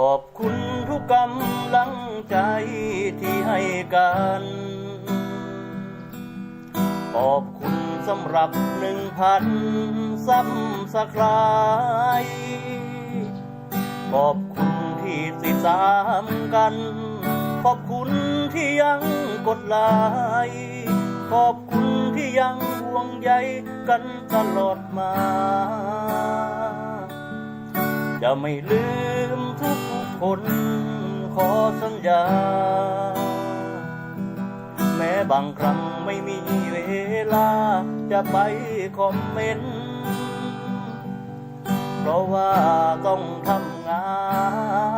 ขอบคุณทุกกำลังใจที่ให้กัน ขอบคุณสำหรับหนึ่งพันซับสไครขอบคุณที่ติดตามกัน ขอบคุณที่ยังกดไลค์ขอบคุณที่ยังห่วงใยกันตลอดมา จะไม่ลืมทุกๆคนขอสัญญา แม้บางครั้งไม่มีเวลา จะไปคอมเมนต์ เพราะว่าต้องทำงา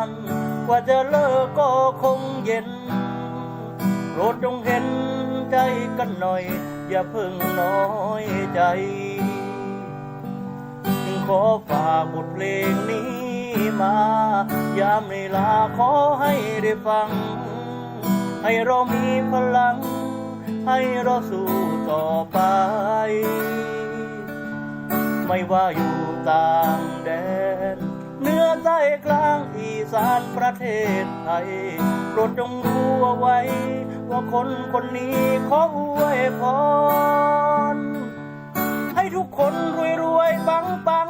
น กว่าจะเลิกก็คงเย็นโปรดจงเห็นใจกันหน่อย อย่าเพิ่งน้อยใจ ขอฝากบทเพลงนี้มา ยามในลาขอให้ได้ฟัง ให้เรามีพลัง ให้เราสู้ต่อไป ไม่ว่าอยู่ต่างแดนเหนือใต้กลางอีสานประเทศไทยโปรดจงรู้เอาไว้ ว่าคนคนนี้ขออวยพร ทุกคนรวยรวยๆปังปัง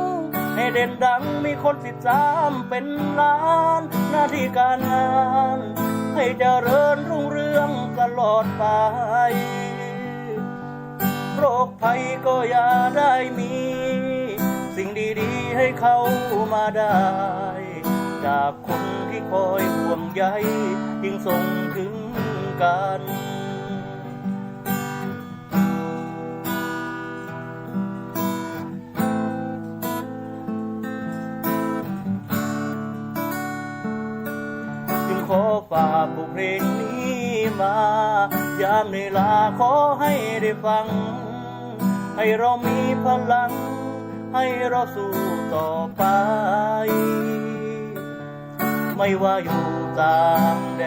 ๆให้เด่นดังมีคนติดตามเป็นล้านหน้าที่การงาน ให้เจริญรุ่งเรืองตลอดไปโรคภัยก็อย่าได้มี สิ่งดีๆให้เขามาได้ จากคนที่คอยห่วงใยยิ่งส่งถึงกัน บทเพลงนี้มา ยามในลาขอให้ได้ฟัง ให้เรามีพลัง ให้เราสู้ต่อไป ไม่ว่าอยู่ต่างแด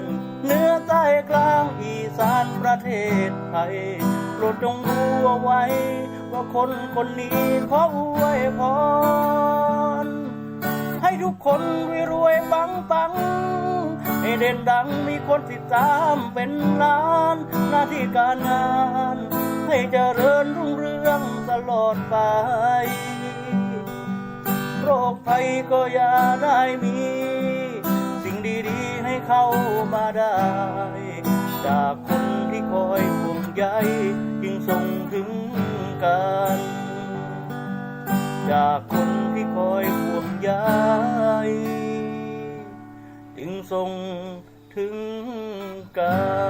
นเหนือใต้กลางอีสานประเทศไทยโปรดจงรู้เอาไว้ ว่าคนคนนี้ขออวยพรให้ทุกคนรวยรวยปังปัง ให้เด่นดังมีคนติดตามเป็นล้าน หน้าที่การงาน ให้เจริญรุ่งเรืองตลอดไป โรคภัยก็อย่าได้มี สิ่งดีๆให้เข้ามาได้ จากคนที่คอยห่วงใยยิ่งส่งถึงกัน จากคนที่คอยห่วงใย จึงทรงถึงกา